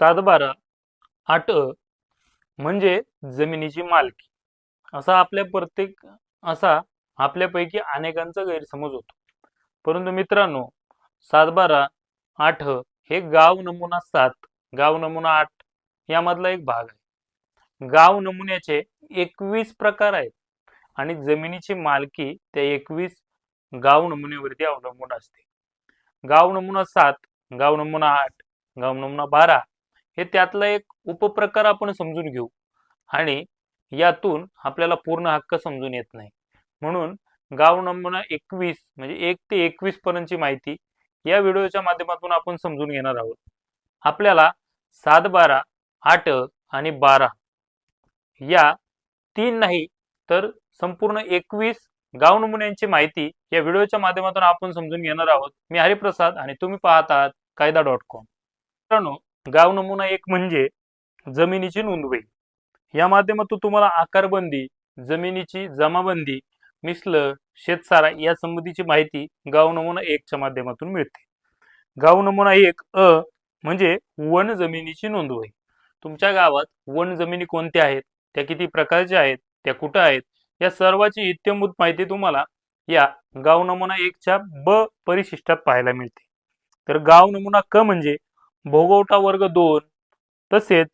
सातबारा आठ अ म्हणजे जमिनीची मालकी. असा आपल्या प्रत्येक असा आपल्यापैकी अनेकांचा गैरसमज होतो. परंतु मित्रांनो सातबारा आठ हे गाव नमुना सात गाव नमुना आठ यामधला एक भाग आहे. गाव नमुन्याचे एकवीस प्रकार आहेत आणि जमिनीची मालकी त्या एकवीस गाव नमुन्यावरती अवलंबून असते. गाव नमुना सात गाव नमुना आठ गाव नमुना बारा हे त्यातला एक उपप्रकार आपण समजून घेऊ. आणि यातून आपल्याला पूर्ण हक्क समजून येत नाही. म्हणून गाव नमुना एकवीस म्हणजे एक ते एकवीस पर्यंतची माहिती या व्हिडिओच्या माध्यमातून आपण समजून घेणार आहोत. आपल्याला सात बारा आठ आणि बारा या तीन नाही तर संपूर्ण एकवीस गाव नमुन्यांची माहिती या व्हिडिओच्या माध्यमातून आपण समजून घेणार आहोत. मी हरिप्रसाद आणि तुम्ही पाहत आहात कायदा डॉट कॉम. मित्रांनो गाव नमुना एक म्हणजे जमिनीची नोंदवही. या माध्यमातून तुम्हाला आकारबंदी जमिनीची जमाबंदी मिसलं शेतसारा या संबंधीची माहिती गाव नमुना एकच्या माध्यमातून मिळते. गाव नमुना एक अ म्हणजे वन जमिनीची नोंदवही. तुमच्या गावात वन जमिनी कोणत्या आहेत? त्या किती प्रकारच्या आहेत? त्या कुठं आहेत? या सर्वाची इत्यंभूत माहिती तुम्हाला या गाव नमुना एकच्या ब परिशिष्टात पाहायला मिळते. तर गाव नमुना क म्हणजे भोगवटा वर्ग दोन. तसेच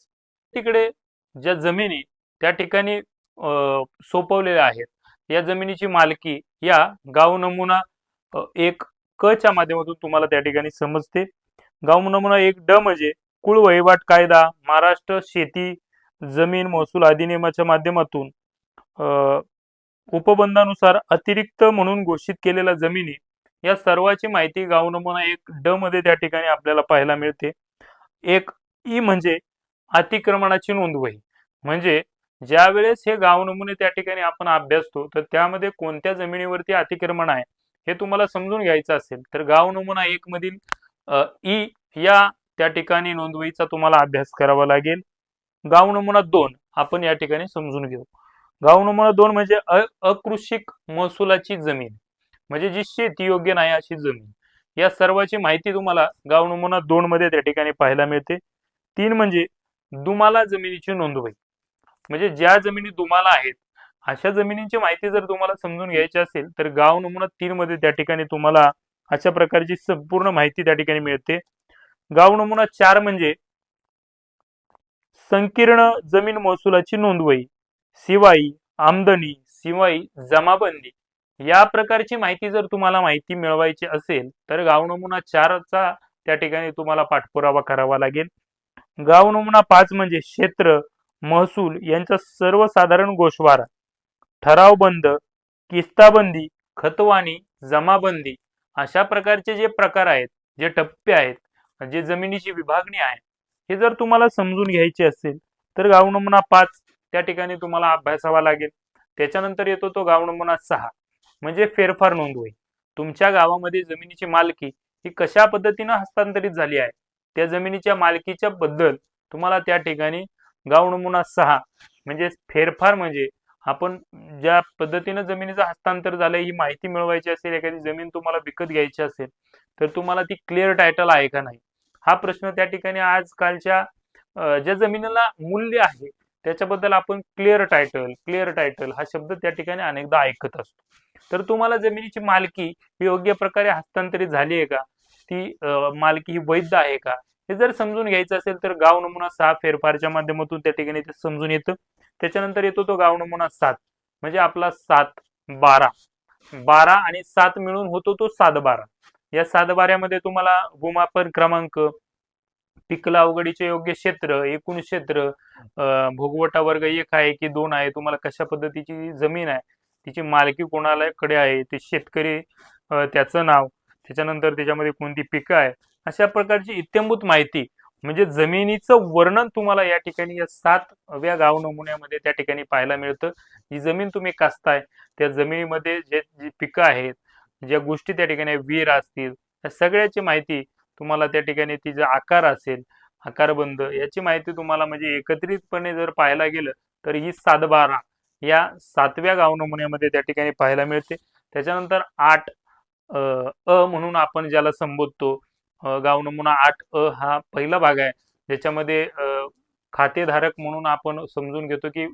तिकडे ज्या जमिनी त्या ठिकाणी अ, सोपवलेल्या आहेत. या जमिनीची मालकी या गाव नमुना एक क च्या माध्यमातून तुम्हाला त्या ठिकाणी समजते. गाव नमुना एक ड म्हणजे कुळ वहिवाट कायदा महाराष्ट्र शेती जमीन महसूल अधिनियमाच्या माध्यमातून उपबंधानुसार अतिरिक्त म्हणून घोषित केलेल्या जमिनी या सर्वाची माहिती गाव नमुना एक ड मध्ये त्या ठिकाणी आपल्याला पाहायला मिळते. एक ई म्हणजे अतिक्रमणाची नोंदवही. म्हणजे ज्या वेळेस हे गाव नमुने त्या ठिकाणी आपण अभ्यासतो तर त्यामध्ये कोणत्या जमिनीवरती अतिक्रमण आहे हे तुम्हाला समजून घ्यायचं असेल तर गाव नमुना एक मधील ई या त्या ठिकाणी नोंदवहीचा तुम्हाला अभ्यास करावा लागेल. गाव नमुना दोन आपण या ठिकाणी समजून घेऊ. गाव नमुना दोन म्हणजे अकृषिक महसुलाची जमीन. म्हणजे जी शेती योग्य नाही अशी जमीन या सर्वाची माहिती तुम्हाला गाव नमुना दोन मध्ये त्या ठिकाणी पाहायला मिळते. तीन म्हणजे दुमाला जमिनीची नोंदवही म्हणजे ज्या जमिनी दुमाला आहेत अशा जमिनींची माहिती जर तुम्हाला समजून घ्यायची असेल तर गाव नमुना तीन मध्ये त्या ठिकाणी तुम्हाला अशा प्रकारची संपूर्ण माहिती त्या ठिकाणी मिळते. गाव नमुना चार म्हणजे संकीर्ण जमीन महसुलाची नोंदवही सिवाई आमदनी सिवाई जमाबंदी या प्रकारची माहिती जर तुम्हाला माहिती मिळवायची असेल तर गाव नमुना चारचा त्या ठिकाणी तुम्हाला पाठपुरावा करावा लागेल. गाव नमुना पाच म्हणजे क्षेत्र महसूल यांचा सर्वसाधारण गोषवारा ठरावबंद किस्ताबंदी खतवाणी जमाबंदी अशा प्रकारचे जे प्रकार आहेत जे टप्पे आहेत जे जमिनीची विभागणी आहे हे जर तुम्हाला समजून घ्यायचे असेल तर गाव नमुना पाच त्या ठिकाणी तुम्हाला अभ्यासावा लागेल. त्याच्यानंतर येतो तो गाव नमुना सहा. म्हणजे फेरफार नोंद होईल. तुमच्या गावामध्ये जमिनीची मालकी ही कशा पद्धतीनं हस्तांतरित झाली आहे? त्या जमिनीच्या मालकीच्या बद्दल तुम्हाला त्या ठिकाणी गाव नमुना सहा म्हणजे फेरफार म्हणजे आपण ज्या पद्धतीनं जमिनीचं हस्तांतर झालंय ही माहिती मिळवायची असेल एखादी जमीन तुम्हाला विकत घ्यायची असेल तर तुम्हाला ती क्लिअर टायटल आहे का नाही? हा प्रश्न त्या ठिकाणी आजकालच्या ज्या जमिनीला मूल्य आहे त्याच्याबद्दल आपण क्लिअर टायटल क्लिअर टायटल हा शब्द त्या ठिकाणी अनेकदा ऐकत असतो. तर तुम्हाला जमिनीची मालकी ही योग्य प्रकारे हस्तांतरित झाली आहे का? ती मालकी ही वैध आहे का? हे जर समजून घ्यायचं असेल तर गाव नमुना सहा फेरफारच्या माध्यमातून त्या ठिकाणी ते समजून येतं. त्याच्यानंतर येतो तो गाव नमुना सात म्हणजे आपला सात बारा. बारा आणि सात मिळून होतो तो सात बारा. या सात बाऱ्यामध्ये तुम्हाला भूमापन क्रमांक पिकला अवघडीचे योग्य क्षेत्र एकूण क्षेत्र अं, भोगवटा वर्ग एक आहे की दोन आहे तुम्हाला कशा पद्धतीची जमीन आहे तिची मालकी कोणाकडे आहे? ते शेतकरी त्याचं नाव त्याच्यानंतर त्याच्यामध्ये कोणती पिकं आहे? अशा प्रकारची इत्यंभूत माहिती म्हणजे जमिनीचं वर्णन तुम्हाला या ठिकाणी या सातव्या गाव नमुन्यामध्ये त्या ठिकाणी पाहायला मिळतं. जी जमीन तुम्ही कासताय त्या जमिनीमध्ये जे जी पिकं आहेत ज्या गोष्टी त्या ठिकाणी विहीर असतील या सगळ्याची माहिती तुम्हाला त्या ठिकाणी तिचा आकार असेल आकारबंद याची माहिती तुम्हाला म्हणजे एकत्रितपणे जर पाहायला गेलं तर ही सातबारा या सातव्या गाव नमुन्यामध्ये त्या ठिकाणी पाहायला मिळते. त्याच्यानंतर आठ अ अ म्हणून आपण ज्याला संबोधतो गाव नमुना आठ अ हा पहिला भाग आहे. ज्याच्यामध्ये खातेधारक म्हणून आपण समजून घेतो की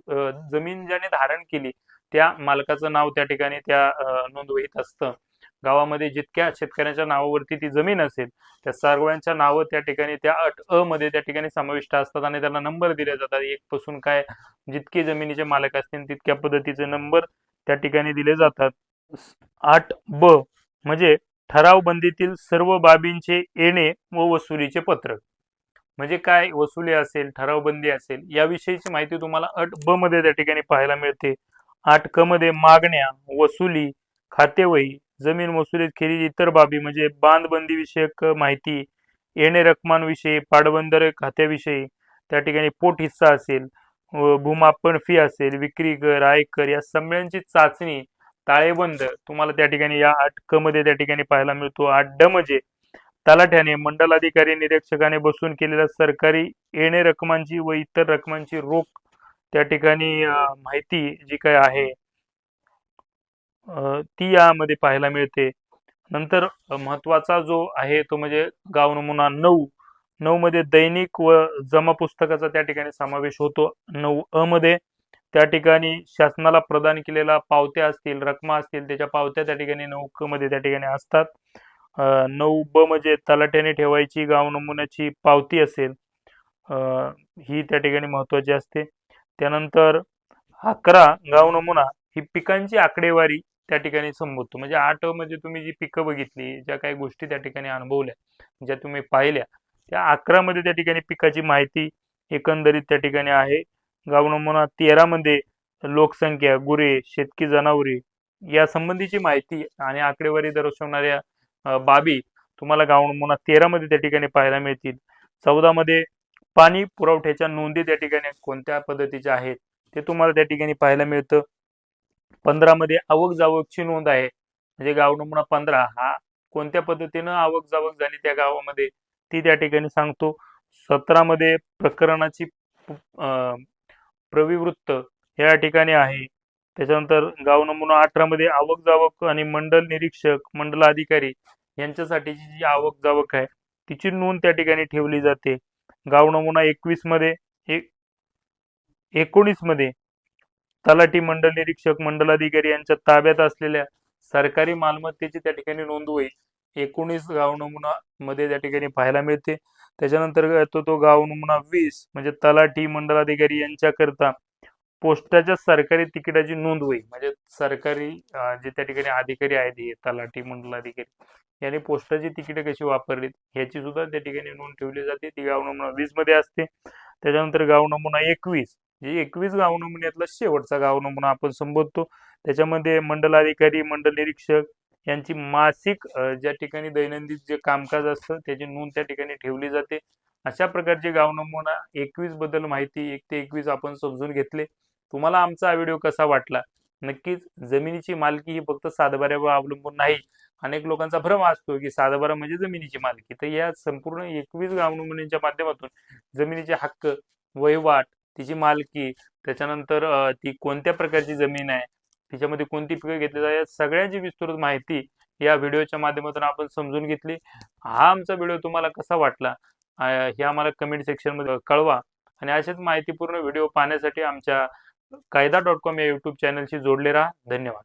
जमीन ज्याने धारण केली त्या मालकाचं नाव त्या ठिकाणी त्या नोंदवहीत असतं. गावामध्ये जितक्या शेतकऱ्यांच्या नावावरती ती जमीन असेल त्या सर्वांच्या नावं त्या ठिकाणी त्या अट अ मध्ये त्या ठिकाणी समाविष्ट असतात आणि त्यांना नंबर दिले जातात. एक पासून काय जितके जमिनीचे मालक असतील तितक्या पद्धतीचे नंबर त्या ठिकाणी दिले जातात. आठ ब म्हणजे ठराव बंदीतील सर्व बाबींचे येणे व वसुलीचे पत्रक. म्हणजे काय वसुली असेल ठरावबंदी असेल याविषयीची माहिती तुम्हाला अट ब मध्ये त्या ठिकाणी पाहायला मिळते. आठ क मध्ये मागण्या वसुली खातेवही जमीन मसुलीत खेरीज इतर बाबी म्हणजे बांधबंदी विषयक माहिती येणे रकमांविषयी पाटबंदर खात्याविषयी त्या ठिकाणी पोट हिस्सा असेल व भूमापन फी असेल विक्री कर आयकर या सगळ्यांची चाचणी ताळेबंद तुम्हाला त्या ठिकाणी या आठ क मध्ये त्या ठिकाणी पाहायला मिळतो. आठ ड म्हणजे तलाठ्याने मंडलाधिकारी निरीक्षकाने बसून केलेल्या सरकारी येणे रकमांची व इतर रकमांची रोख त्या ठिकाणी माहिती जी काय आहे ती यामध्ये पाहायला मिळते. नंतर महत्त्वाचा जो आहे तो म्हणजे गाव नमुना नऊ. नऊ मध्ये दैनिक व जमा पुस्तकाचा त्या ठिकाणी समावेश होतो. नऊ अ मध्ये त्या ठिकाणी शासनाला प्रदान केलेल्या पावत्या असतील रकमा असतील त्याच्या पावत्या त्या ठिकाणी नऊ क मध्ये त्या ठिकाणी असतात. नऊ ब म्हणजे तलाट्याने ठेवायची गाव नमुन्याची पावती असेल. ही त्या ठिकाणी महत्वाची असते. त्यानंतर अकरा गाव नमुना ही पिकांची आकडेवारी त्या ठिकाणी संबोधतो. म्हणजे आठ म्हणजे तुम्ही जी पिकं बघितली ज्या काही गोष्टी त्या ठिकाणी अनुभवल्या ज्या तुम्ही पाहिल्या त्या अकरामध्ये त्या ठिकाणी पिकाची माहिती एकंदरीत त्या ठिकाणी आहे. गाव नमुना तेरा मध्ये लोकसंख्या गुरे शेतकी जनावरे या संबंधीची माहिती आणि आकडेवारी दर्शवणाऱ्या बाबी तुम्हाला गाव नमुना तेरा मध्ये त्या ठिकाणी पाहायला मिळतील. चौदा मध्ये पाणी पुरवठ्याच्या नोंदी त्या ठिकाणी कोणत्या पद्धतीच्या आहेत ते तुम्हाला त्या ठिकाणी पाहायला मिळतं. पंधरा मध्ये आवक जावकची नोंद आहे. म्हणजे गाव नमुना पंधरा हा कोणत्या पद्धतीनं आवक जावक झाली त्या गावामध्ये? ती त्या ठिकाणी सांगतो. सतरा मध्ये प्रकरणाची अं, प्रविवृत्त या ठिकाणी आहे. त्याच्यानंतर गाव नमुना अठरा मध्ये आवक जावक आणि मंडल निरीक्षक मंडल अधिकारी यांच्यासाठीची जी आवक जावक आहे तिची नोंद त्या ठिकाणी ठेवली जाते. गाव नमुना एकवीसमध्ये एकोणीसमध्ये तलाठी मंडल निरीक्षक मंडलाधिकारी यांच्या ताब्यात असलेल्या सरकारी मालमत्तेची त्या ठिकाणी नोंद होईल. एकोणीस गाव नमुना मध्ये त्या ठिकाणी पाहायला मिळते. त्याच्यानंतर येतो तो गाव नमुना वीस म्हणजे तलाठी मंडलाधिकारी यांच्याकरता पोस्टाच्या सरकारी तिकिटाची नोंद होईल. म्हणजे सरकारी जे त्या ठिकाणी अधिकारी आहेत हे तलाठी मंडलाधिकारी यांनी पोस्टाची तिकिटे कशी वापरलीत ह्याची सुद्धा त्या ठिकाणी नोंद ठेवली जाते. ती गाव नमुना वीसमध्ये असते. त्याच्यानंतर गाव नमुना एकवीस जे एकवीस गाव नमुन्यातला शेवटचा गाव नमुना आपण संबोधतो. त्याच्यामध्ये मंडलाधिकारी मंडल निरीक्षक यांची मासिक ज्या ठिकाणी दैनंदिन जे कामकाज असतं त्याची नोंद त्या ठिकाणी ठेवली जाते. अशा प्रकारचे गाव नमुना एकवीसबद्दल माहिती एक ते एकवीस आपण समजून घेतले. तुम्हाला आमचा हा व्हिडिओ कसा वाटला? नक्कीच जमिनीची मालकी ही फक्त सातबाऱ्यावर अवलंबून नाही. अनेक लोकांचा भ्रम असतो की सातबारा म्हणजे जमिनीची मालकी. तर या संपूर्ण एकवीस गाव नमुन्यांच्या माध्यमातून जमिनीचे हक्क वहिवाट तिची मालकी त्याच्यानंतर ती कोणत्या प्रकारची जमीन आहे तिच्यामध्ये कोणती पिकं घेतली जातात या सगळ्यांची विस्तृत माहिती या व्हिडिओच्या माध्यमातून आपण समजून घेतली. हा आमचा व्हिडिओ तुम्हाला कसा वाटला हे आम्हाला कमेंट सेक्शनमध्ये कळवा आणि अशाच माहितीपूर्ण व्हिडिओ पाहण्यासाठी आमच्या कायदा डॉट कॉम या यूट्यूब चॅनलशी जोडले राहा. धन्यवाद.